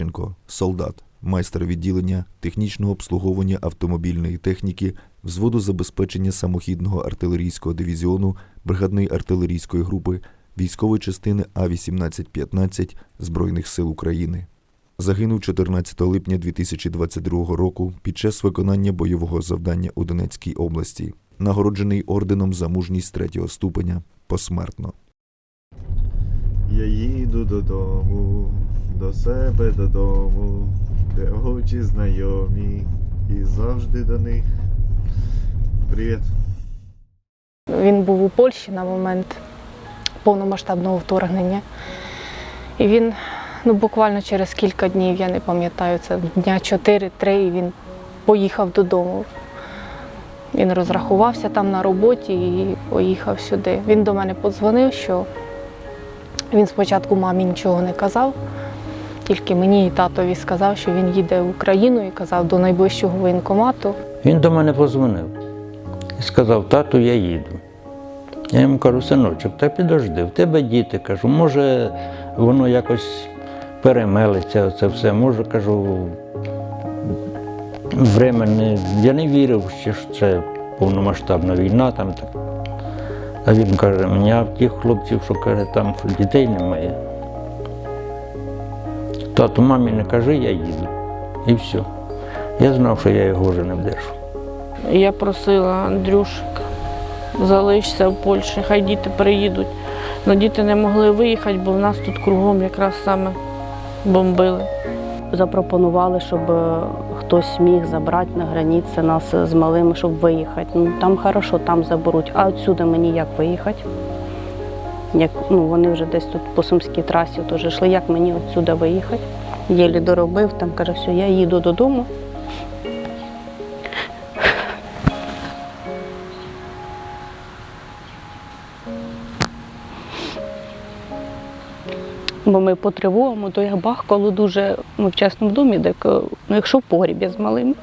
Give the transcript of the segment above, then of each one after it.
Андрій солдат, майстер відділення технічного обслуговування автомобільної техніки, взводу забезпечення самохідного артилерійського дивізіону бригадної артилерійської групи військової частини А-1815 Збройних сил України. Загинув 14 липня 2022 року під час виконання бойового завдання у Донецькій області, нагороджений орденом за мужність третього ступеня посмертно. Я їду додому, до себе додому, де очі знайомі, і завжди до них. Привіт. Він був у Польщі на момент повномасштабного вторгнення. І він ну, буквально через кілька днів, я не пам'ятаю, це дня 4-3, і він поїхав додому. Він розрахувався там на роботі і поїхав сюди. Він до мене подзвонив, що він спочатку мамі нічого не казав, тільки мені і татові сказав, що він їде в Україну і казав до найближчого воєнкомату. Він до мене позвонив і сказав, тату, я їду. Я йому кажу, синочок, та підожди, в тебе діти. Кажу, може, воно якось перемелиться, це все. Може, кажу, время. Я не вірив, що це повномасштабна війна там так. А він каже, мені а в тих хлопців, що каже, там дітей немає. Тату, мамі не кажи, я їду. І все. Я знав, що я його вже не вдержу. Я просила Андрюшик, залишся в Польщі, хай діти приїдуть. Але діти не могли виїхати, бо в нас тут кругом якраз саме бомбили. запропонували, щоб е, хтось міг забрати на границі нас з малими, щоб виїхати. Ну там хорошо, там заберуть. А отсюди мені як виїхати? Як ну вони вже десь тут по сумській трасі теж йшли, як мені отсюди виїхати? Єлі доробив, там каже, все, я їду додому. Бо ми по тривогам, то я бахкало дуже ми в частному домі, де ну, якщо в погрібі з малим.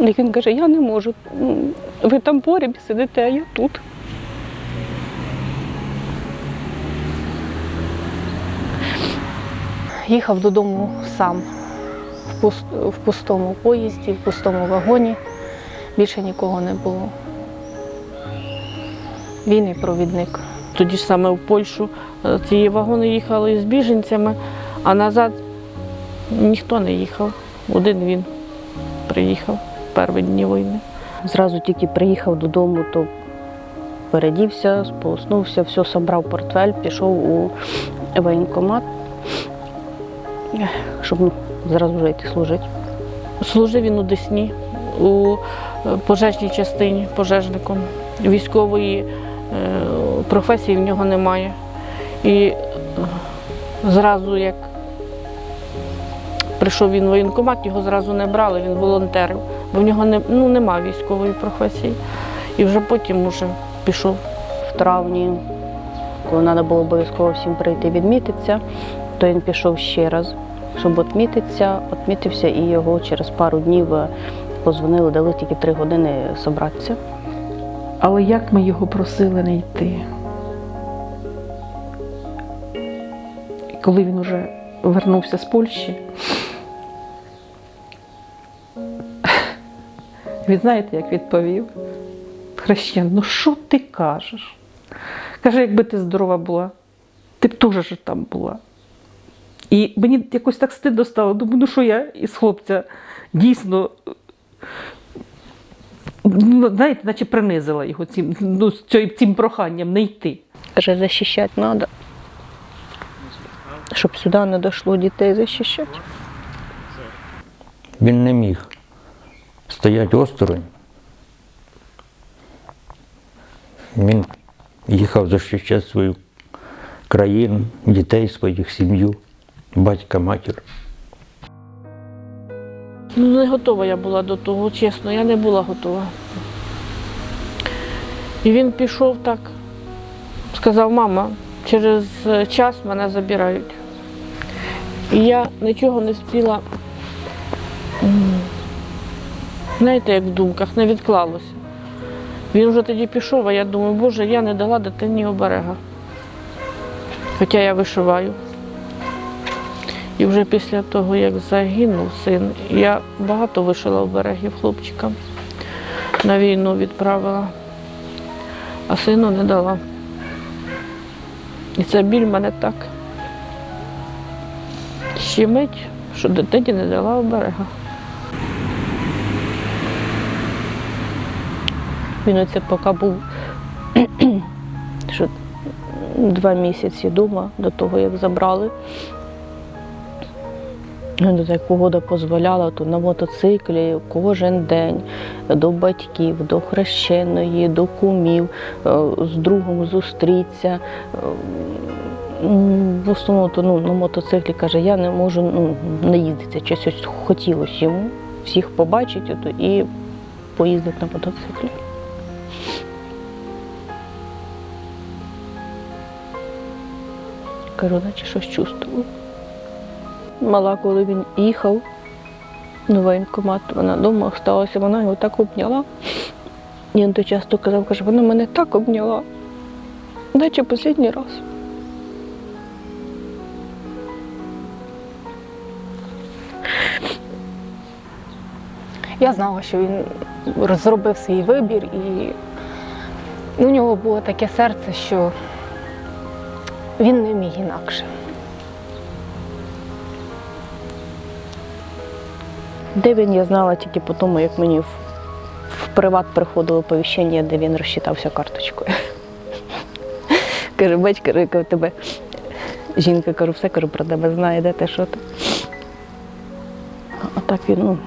І він каже, я не можу. Ви там в сидите, а я тут. Їхав додому сам в пустому поїзді, в пустому вагоні. Більше нікого не було. Він і провідник. Тоді ж саме в Польщу е, ці вагони їхали з біженцями, а назад ніхто не їхав. Один він приїхав в перші дні війни. Зразу тільки приїхав додому, то передівся, сполоснувся, все собрав портфель, пішов у воєнкомат, щоб ну, зразу вже йти служити. Служив він у Десні, у е, пожежній частині пожежником. Військової професії в нього немає. І е, зразу, як прийшов він в воєнкомат, його зразу не брали, він волонтерив, бо в нього не, ну, немає військової професії. І вже потім уже пішов. в травні, коли треба було обов'язково всім прийти відмітитися, то він пішов ще раз, щоб відмітитися, відмітився, і його через пару днів е, позвонили, дали тільки три години зібратися. Але як ми його просили не йти? І коли він уже вернувся з Польщі, він знаєте, як відповів? Хрещен, ну що ти кажеш? Каже, якби ти здорова була, ти б теж там була. І мені якось так стидно стало. Думаю, ну що я із хлопця дійсно знаєте, наче принизила його цим, ну, цим, цим проханням не йти. Каже, захищати треба. Щоб сюди не дійшло дітей захищати. Він не міг стояти осторонь. Він їхав захищати свою країну, дітей своїх, сім'ю, батька, матір. Ну, не готова я була до того, чесно, я не була готова. І він пішов так, сказав, мама, через час мене забирають. І я нічого не спіла, знаєте, як в думках, не відклалося. Він вже тоді пішов, а я думаю, боже, я не дала дитині оберега. Хоча я вишиваю. І вже після того, як загинув син, я багато вишила в берегів хлопчикам. На війну відправила, а сину не дала. І ця біль мене так щемить, що дитині не дала оберега. Він оце поки був що два місяці вдома до того, як забрали. Ну, як погода дозволяла, то на мотоциклі кожен день до батьків, до хрещеної, до кумів, е, з другом зустрітися. Е, В основному то, ну, на мотоциклі каже, я не можу ну, не їздити. Щось хотілося йому всіх побачити ото, і поїздити на мотоциклі. Кажу, наче щось чувствую. Мала, коли він їхав на воєнкомат, вона вдома осталася, вона його так обняла. І він то часто казав, каже, вона мене так обняла. Наче останній раз. Я знала, що він зробив свій вибір, і у нього було таке серце, що він не міг інакше. Де він я знала тільки по тому, як мені в, в приват приходило оповіщення, де він розчитався карточкою. Каже, бач, каже, яка в тебе жінка, кажу, все кажу, про тебе знає, де ти, що ти. А так він ну,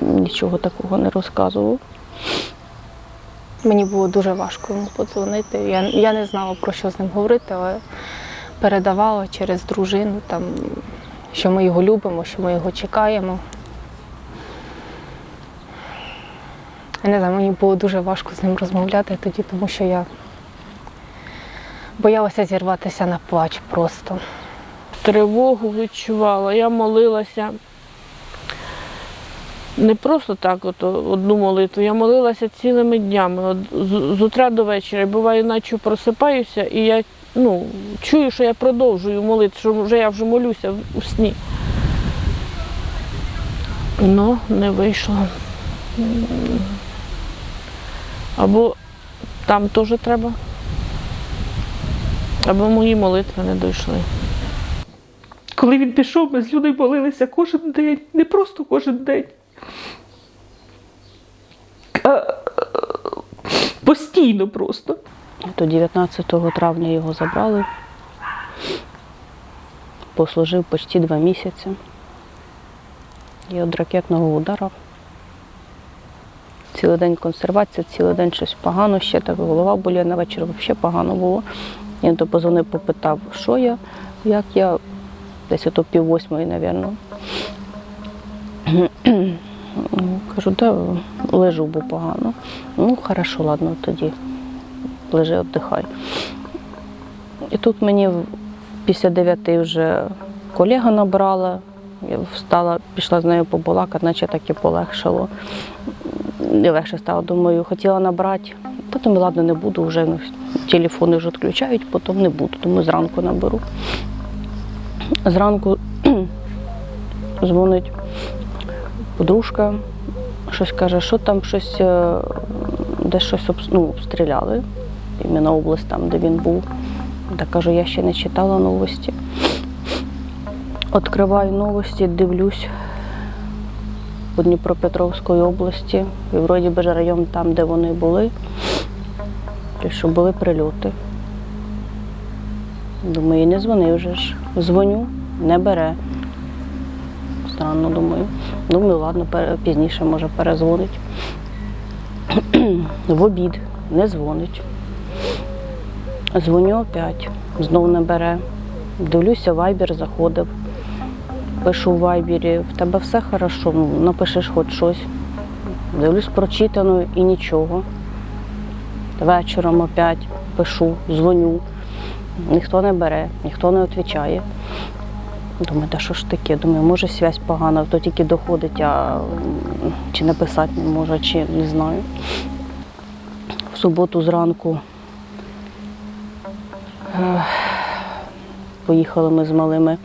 нічого такого не розказував. Мені було дуже важко йому подзвонити. Я, я не знала, про що з ним говорити, але передавала через дружину, там, що ми його любимо, що ми його чекаємо. Я не знаю, мені було дуже важко з ним розмовляти тоді, тому що я боялася зірватися на плач просто. тривогу відчувала. Я молилася не просто так, от, одну молитву, я молилася цілими днями, от, з, з утра до вечора. Буває, наче просипаюся, і я ну, чую, що я продовжую молитися, що вже я вже молюся у сні. Ну, не вийшло. Або там теж треба, або мої молитви не дійшли. Коли він пішов, ми з Людою молилися кожен день, не просто кожен день. Постійно просто. То 19 травня його забрали. Послужив почти два місяці. І від ракетного удару. Цілий день консервація, цілий день щось погано, ще так голова боліє на вечір, взагалі погано було. Він то позвонив, попитав, що я, як я, десь ото пів восьмої, мабуть. Кажу, да, лежу, бо погано. Ну, хорошо, ладно, тоді лежи, віддихай. І тут мені після дев'яти вже колега набрала, я встала, пішла з нею побалакати, наче так і полегшало. І легше стало, думаю, хотіла набрати. Думаю, ладно, не буду, вже телефони вже відключають, потім не буду, тому зранку наберу. Зранку дзвонить подружка, щось каже, що там щось, е, десь щось ну, обстріляли іменно область там, де він був. Та кажу, я ще не читала новості. Відкриваю новості, дивлюсь по Дніпропетровської області, і вроді би ж район там, де вони були, і що були прильоти. Думаю, не дзвони вже ж. Дзвоню, не бере. Странно думаю. Думаю, ладно, пізніше може перезвонить. В обід не дзвонить. Дзвоню опять, знов не бере. Дивлюся, вайбер заходив. Пишу в вайбері, в тебе все хорошо, ну, напишеш хоч щось. Дивлюсь прочитано і нічого. Вечором опять пишу, дзвоню. Ніхто не бере, ніхто не відповідає. Думаю, та що ж таке? Думаю, може зв'язь погана, то тільки доходить, а чи написати не може, чи не знаю. В суботу зранку Поїхали ми з малими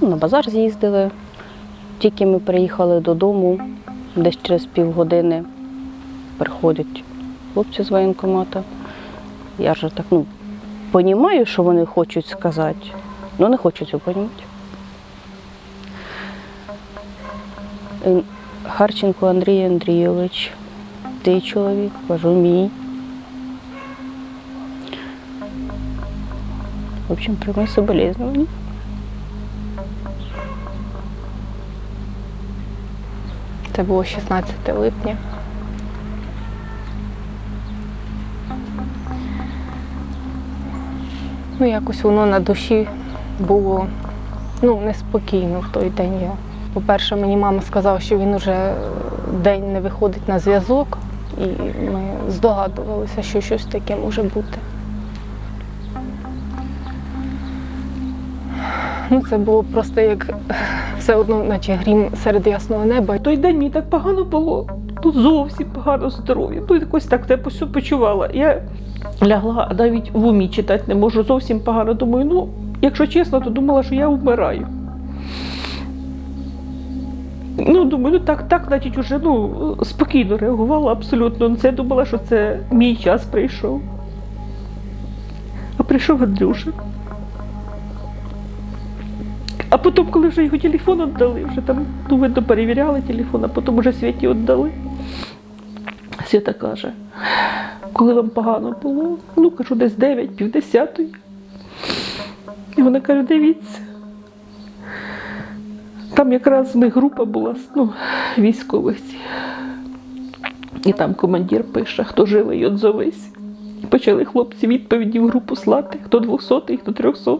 ну, на базар з'їздили. Тільки ми приїхали додому, десь через півгодини приходять хлопці з воєнкомата. Я ж так, ну, розумію, що вони хочуть сказати, але не хочу цього розуміти. Е, Харченко Андрій Андрійович, ти чоловік, кажу, мій. В общем, прямые соболезнования. Це було 16 липня. Ну, якось воно на душі було ну, неспокійно в той день. Я. По-перше, мені мама сказала, що він уже день не виходить на зв'язок, і ми здогадувалися, що щось таке може бути. Це було просто як все одно, наче грім серед ясного неба. Той день мені так погано було. Тут зовсім погано здоров'я. Ну, якось так те почувала. Я лягла, а навіть в умі читати не можу, зовсім погано. Думаю, ну, якщо чесно, то думала, що я вмираю. Ну, думаю, ну так, так, значить, уже ну, спокійно реагувала абсолютно. Ну, Це думала, що це мій час прийшов. А прийшов Андрюша. А потім, коли вже його телефон віддали, вже там, ну, видно, перевіряли телефон, а потім вже Світі віддали. Свята каже, коли вам погано було, ну кажу, десь 9, півдесятої. І вона каже, дивіться. Там якраз ми група була ну, військових. І там командир пише, хто живий, і отзовись. Почали хлопці відповіді в групу слати, хто 200, хто 300.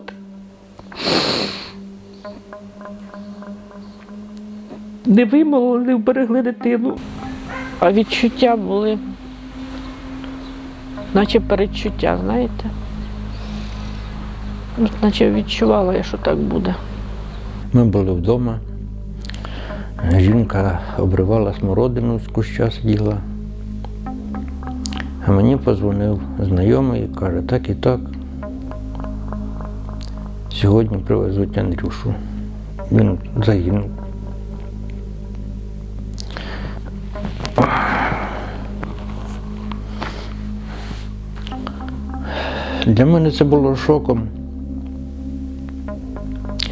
Не вимолили, не вберегли дитину. А відчуття були, наче передчуття, знаєте? От Наче відчувала я, що так буде. Ми були вдома. Жінка обривала смородину з куща сиділа. А мені позвонив знайомий і каже, так і так. Сьогодні привезуть Андрюшу. Він загинув. Для мене це було шоком.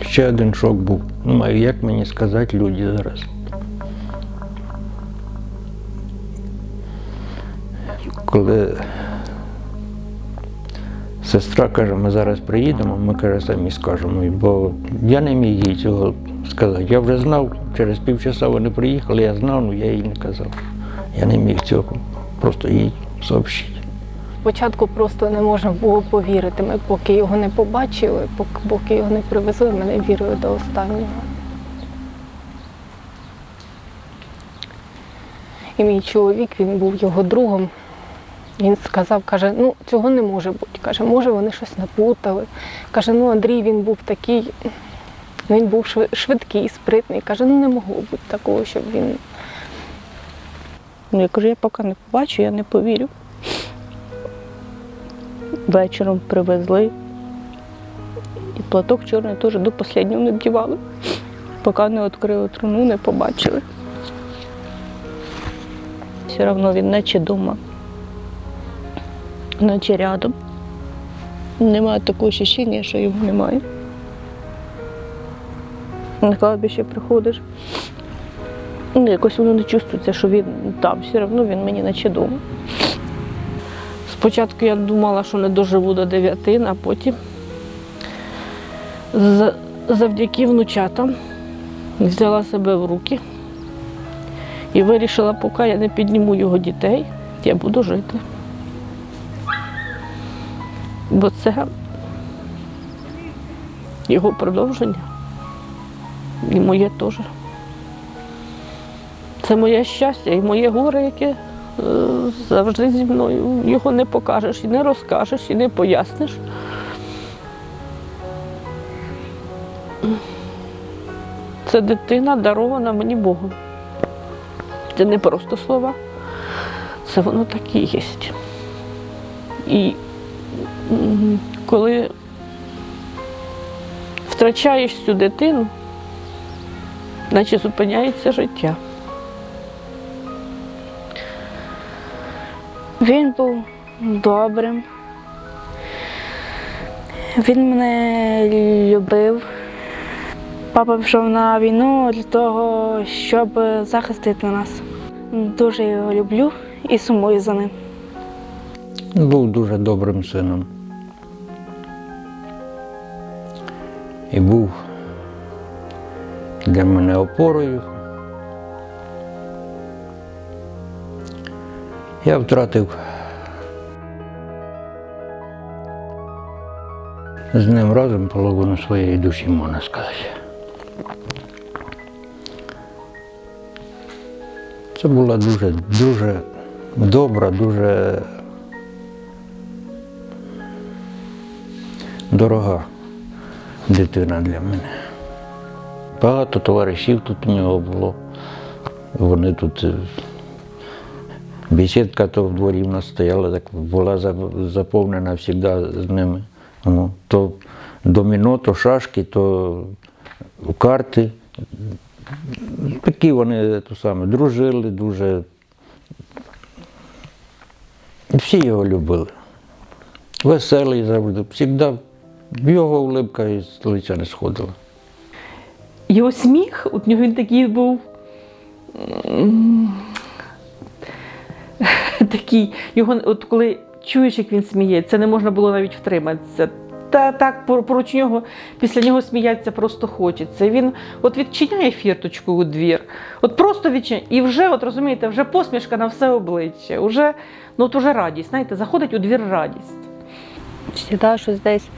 Ще один шок був. Не маю, як мені сказати люди зараз. Коли сестра каже, ми зараз приїдемо, ми каже, самі скажемо. Бо я не міг їй цього сказати. Я вже знав, через півчаса вони приїхали, я знав, але я їй не казав. Я не міг цього просто їй сообщити. Спочатку просто не можна було повірити. Ми поки його не побачили, поки- його не привезли, ми не вірили до останнього. І мій чоловік, він був його другом. Він сказав, каже, ну цього не може бути. Каже, може, вони щось наплутали. Каже, ну Андрій він був такий, він був швидкий, спритний. Каже, ну не могло бути такого, щоб він Ну, я кажу, я поки не побачу, я не повірю. Вечором привезли. І платок чорний теж до останнього не вдівали. Поки не відкрили труну, не побачили. Все одно він наче вдома, наче рядом. Немає такого відчуття, що його немає. На кладбище приходиш. Ну, якось воно не чувствується, що він там, все одно він мені наче вдома. Спочатку я думала, що не доживу до дев'яти, а потім завдяки внучатам взяла себе в руки і вирішила, поки я не підніму його дітей, я буду жити. Бо це його продовження і моє теж. Це моє щастя і моє горе, яке завжди зі мною. Його не покажеш і не розкажеш, і не поясниш. Це дитина дарована мені Богом. Це не просто слова, це воно так і є. І коли втрачаєш цю дитину, наче зупиняється життя. Він був добрим. Він мене любив. Папа пішов на війну для того, щоб захистити нас. Дуже його люблю і сумую за ним. Був дуже добрим сином. І був для мене опорою. Я втратив з ним разом половину своєї душі, можна сказати. Це була дуже, дуже добра, дуже дорога дитина для мене. Багато товаришів тут у нього було. Вони тут. Бесідка то в дворі в нас стояла, так була заповнена завжди з ними. Ну, то доміно, то шашки, то карти. Такі вони то саме, дружили дуже. Всі його любили. Веселий завжди, завжди його улипка із лиця не сходила. Його сміх, от нього він такий був. Такий, його, от коли чуєш, як він сміється, не можна було навіть втриматися. Та так поруч нього, після нього сміятися просто хочеться. Він от відчиняє фірточку у двір, от просто відчиняє. І вже, от розумієте, вже посмішка на все обличчя, вже ну от уже радість, знаєте, заходить у двір радість. Всегда щось десь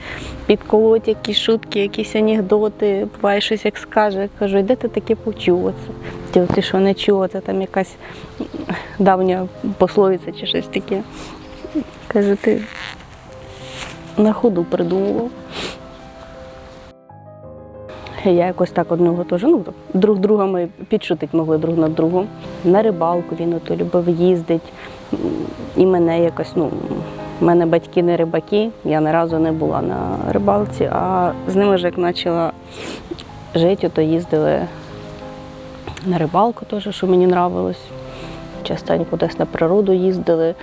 підколоть, якісь шутки, якісь анекдоти, буває щось як скаже. Кажу, де ти таке почув? Оце? Ти, що не чув, це там якась давня пословиця чи щось таке. Каже, ти на ходу придумував. Я якось так одного теж, ну, друг друга ми підшутить могли друг над другом. На рибалку він ото любив їздить. І мене якось, ну, в мене батьки не рибаки, я ні разу не була на рибалці, а з ними ж як почала жити, то їздили на рибалку теж, що мені нравилось. Частенько десь на природу їздили.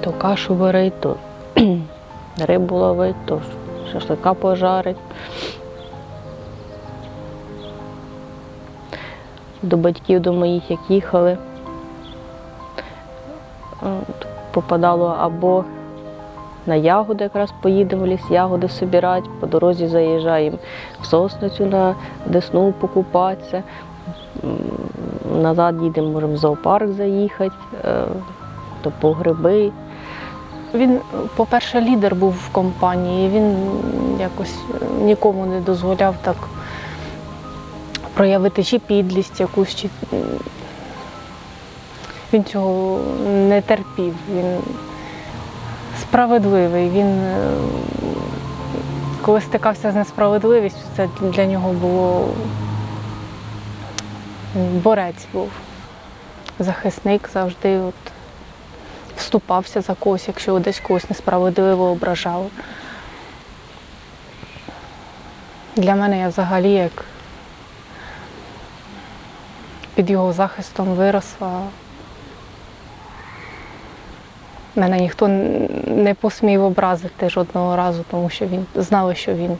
То кашу варить, то рибу ловить, то шашлика пожарить. До батьків до моїх, як їхали, От, попадало або на ягоди, якраз поїдемо в ліс, ягоди собирати, по дорозі заїжджаємо в сосницю на десну покупатися. Назад їдемо, можемо в зоопарк заїхати, е, то по гриби. Він, по-перше, лідер був в компанії. Він якось нікому не дозволяв так проявити чи підлість якусь, чи він цього не терпів. Він справедливий. Він, е, коли стикався з несправедливістю, це для нього було борець був. Захисник завжди от вступався за когось, якщо десь когось несправедливо ображав. Для мене я взагалі як під його захистом виросла. Мене ніхто не посмів образити жодного разу, тому що він знали, що він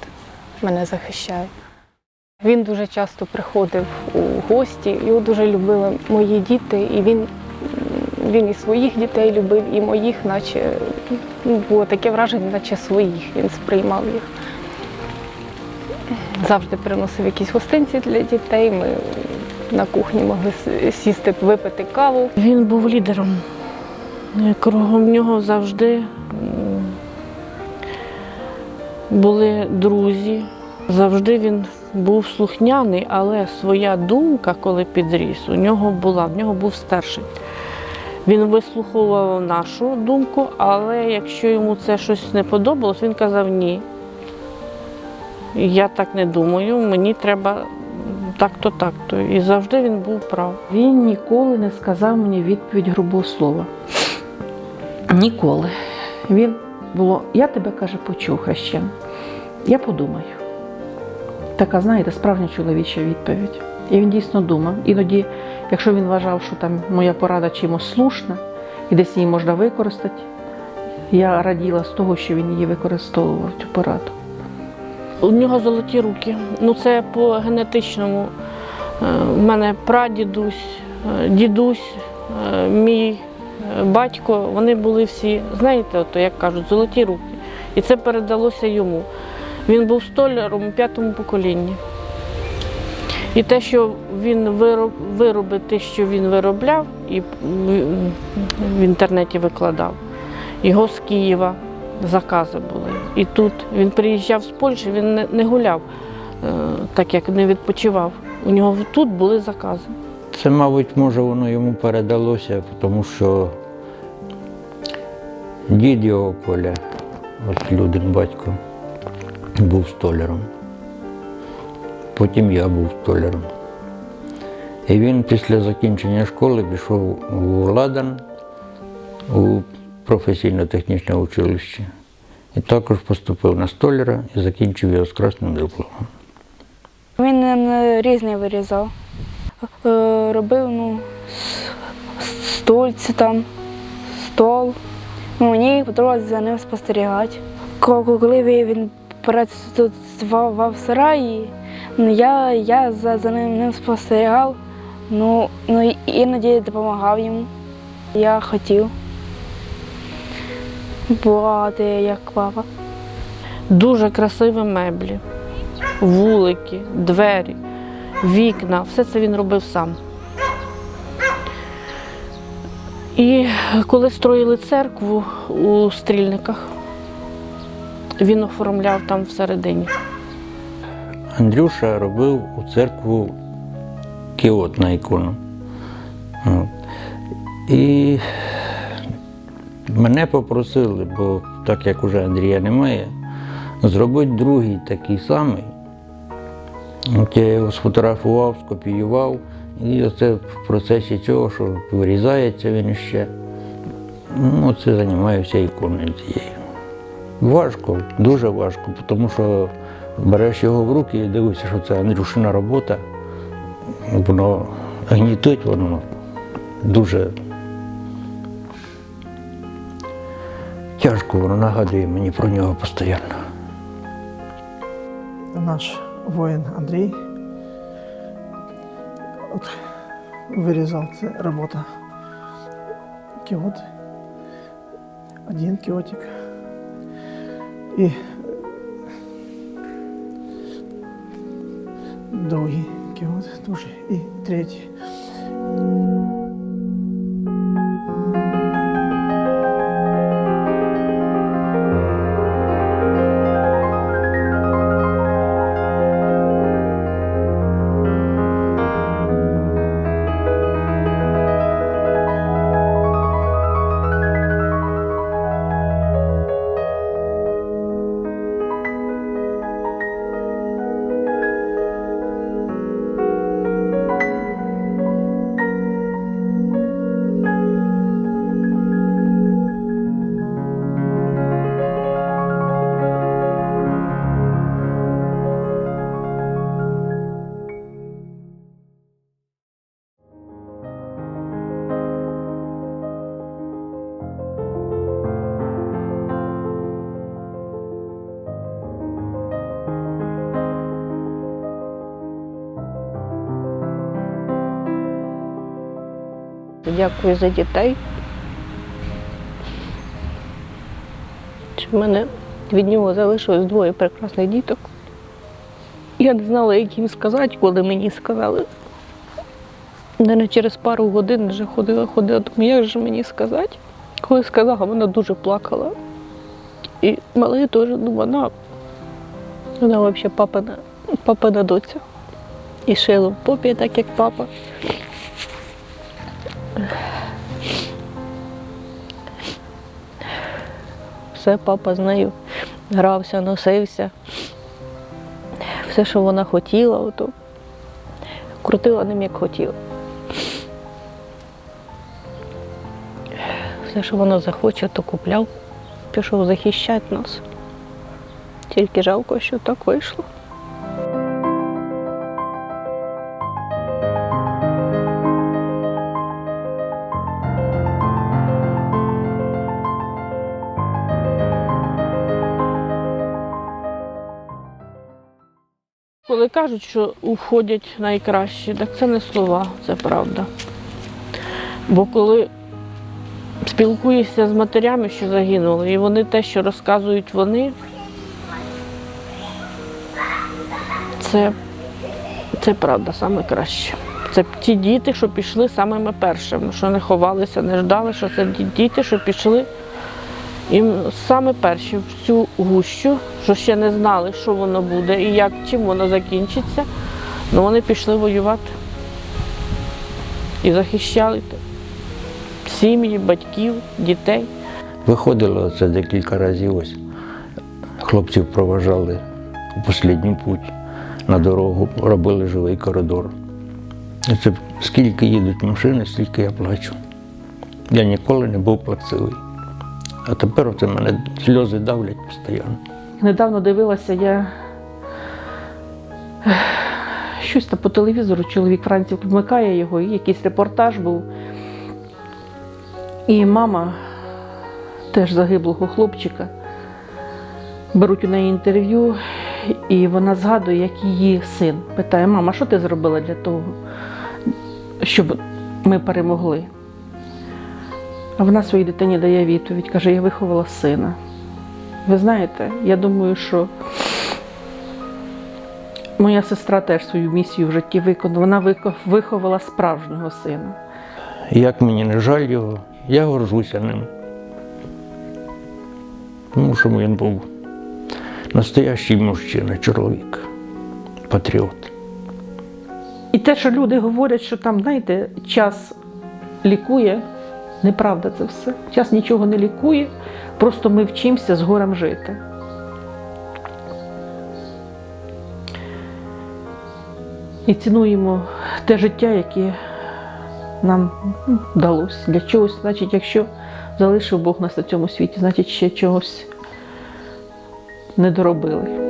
мене захищає. Він дуже часто приходив у гості, його дуже любили мої діти, і він, він і своїх дітей любив, і моїх, наче ну, було таке враження, наче своїх він сприймав їх. Завжди приносив якісь гостинці для дітей. Ми на кухні могли сісти, випити каву. Він був лідером. Е, Кругом нього завжди були друзі. Завжди він був слухняний, але своя думка, коли підріс, у нього була, в нього був старший. Він вислуховував нашу думку, але якщо йому це щось не подобалось, він казав ні. Я так не думаю, мені треба так-то, так-то. І завжди він був прав. Він ніколи не сказав мені відповідь грубого слова. Ніколи. Він було, я тебе каже, почув хрещен. Я подумаю. Така, знаєте, справжня чоловіча відповідь. І він дійсно думав. Іноді, якщо він вважав, що там моя порада чимось слушна і десь її можна використати, я раділа з того, що він її використовував, цю пораду. У нього золоті руки. Ну це по генетичному. Е, У мене прадідусь, е, дідусь, е, мій е, батько, вони були всі, знаєте, ото, як кажуть, золоті руки. І це передалося йому. Він був столяром у п'ятому поколінні. І те, що він вироб- виробить, те, що він виробляв, і в- інтернеті викладав, його з Києва закази були. І тут він приїжджав з Польщі, він не, не гуляв, е, так як не відпочивав. У нього тут були закази. Це, мабуть, може, воно йому передалося, тому що дід його Коля, ось Людин батько, був столяром. Потім я був столяром. І він після закінчення школи пішов у Ладан у професійно-технічне училище. І також поступив на столяра і закінчив його з красним дипломом. Він е, різні вирізав. Е, Робив ну, стульці там, стол. Ну, Мені подобалося за ним спостерігати. Коли він працював в сараї, ну, я, я за, за ним, ним спостерігав, ну, ну, іноді допомагав йому. Я хотів бувати як папа. Дуже красиві меблі, вулики, двері, вікна. Все це він робив сам. І коли строїли церкву у стрільниках, він оформляв там всередині. Андрюша робив у церкву кіот на ікону. І мене попросили, бо так як уже Андрія немає, зробити другий такий самий. Я його сфотографував, скопіював, і оце в процесі цього, що вирізається він ще. Ну, це займаюся іконою цією. Важко, дуже важко, тому що береш його в руки і дивишся, що це Андрюшина робота. Воно гнітить, воно дуже тяжко, воно нагадує мені про нього постійно. наш воїн Андрій. От вирізав це робота кіот. Один кіотик. І другий кіот теж. І третій. Дякую за дітей. В мене від нього залишилось двоє прекрасних діток. Я не знала, як їм сказати, коли мені сказали. Наверное, через пару годин вже ходила, ходила, думаю, як же мені сказати. Коли сказала, вона дуже плакала. І малий теж, ну вона, вона взагалі папина, папина доця. І шила в попі, так як папа. Все, папа з нею грався, носився. Все, що вона хотіла, ото крутила ним, як хотіла. Все, що вона захоче, то купляв, пішов захищати нас. Тільки жалко, що так вийшло. Коли кажуть, що уходять найкращі, так це не слова, це правда. Бо коли спілкуєшся з матерями, що загинули, і вони те, що розказують вони, це, це правда саме краще. Це ті діти, що пішли самими першими, що не ховалися, не ждали, що це ті діти, що пішли і саме перші в цю гущу, що ще не знали, що воно буде і як, чим воно закінчиться, ну вони пішли воювати і захищали сім'ї, батьків, дітей. Виходило це декілька разів. Ось хлопців проважали у останній путь на дорогу, робили живий коридор. І це скільки їдуть машини, стільки я плачу. Я ніколи не був плаксивий. А тепер оце мене сльози давлять постійно. Недавно дивилася я щось там по телевізору, чоловік вранці вмикає його, і якийсь репортаж був. І мама теж загиблого хлопчика. Беруть у неї інтерв'ю, і вона згадує, як її син питає: мама, що ти зробила для того, щоб ми перемогли? А вона своїй дитині дає відповідь, каже, я виховала сина. Ви знаєте, я думаю, що моя сестра теж свою місію в житті виконала. Вона виховала справжнього сина. Як мені не жаль його, я горжуся ним. Тому що він був настоящий мужчина, чоловік, патріот. І те, що люди говорять, що там, знаєте, час лікує, неправда це все. Час нічого не лікує, просто ми вчимося з горем жити. І цінуємо те життя, яке нам вдалося. Для чогось, значить, якщо залишив Бог нас на цьому світі, значить ще чогось не доробили.